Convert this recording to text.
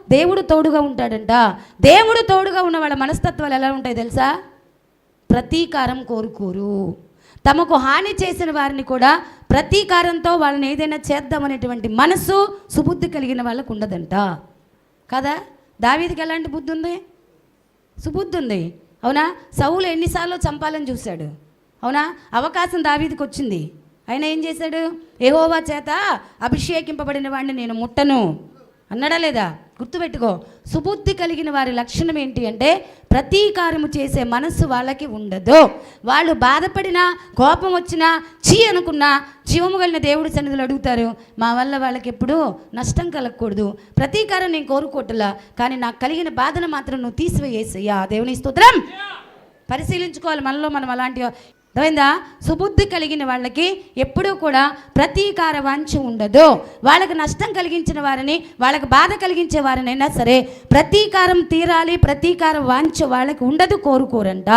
దేవుడు తోడుగా ఉంటాడంట. దేవుడు తోడుగా ఉన్న వాళ్ళ మనస్తత్వాలు ఎలా ఉంటాయి తెలుసా? ప్రతీకారం కోరుకోరు. తమకు హాని చేసిన వారిని కూడా ప్రతీకారంతో వాళ్ళని ఏదైనా చేద్దామనేటువంటి మనసు సుబుద్ధి కలిగిన వాళ్ళకు ఉండదంట. కదా? దావీదికి ఎలాంటి బుద్ధి ఉంది? సుబుద్ధి ఉంది. అవునా? సౌలు ఎన్నిసార్లు చంపాలని చూశాడు. అవునా? అవకాశం దావీదికి వచ్చింది. ఆయన ఏం చేశాడు? ఏహోవా చేత అభిషేకింపబడిన వాడిని నేను ముట్టను. అన్నాడా లేదా? గుర్తుపెట్టుకో సుబుద్ధి కలిగిన వారి లక్షణం ఏంటి అంటే ప్రతీకారము చేసే మనస్సు వాళ్ళకి ఉండదు. వాళ్ళు బాధపడినా కోపం వచ్చినా చీ అనుకున్నా జీవము కలిగిన దేవుడి సన్నిధిలో అడుగుతారు మా వల్ల వాళ్ళకి ఎప్పుడు నష్టం కలగకూడదు. ప్రతీకారం నేను కోరుకోవట్లా కానీ నాకు కలిగిన బాధను మాత్రం నువ్వు తీసివేసేయ్యా దేవుని స్తోత్రం. పరిశీలించుకోవాలి మనలో మనం అలాంటి అర్థమైందా? సుబుద్ధి కలిగిన వాళ్ళకి ఎప్పుడూ కూడా ప్రతీకార వాంఛ ఉండదు. వాళ్ళకి నష్టం కలిగించిన వారిని వాళ్ళకి బాధ కలిగించే వారినైనా సరే ప్రతీకారం తీరాలి ప్రతీకార వాంఛ వాళ్ళకి ఉండదు కోరుకోరంట.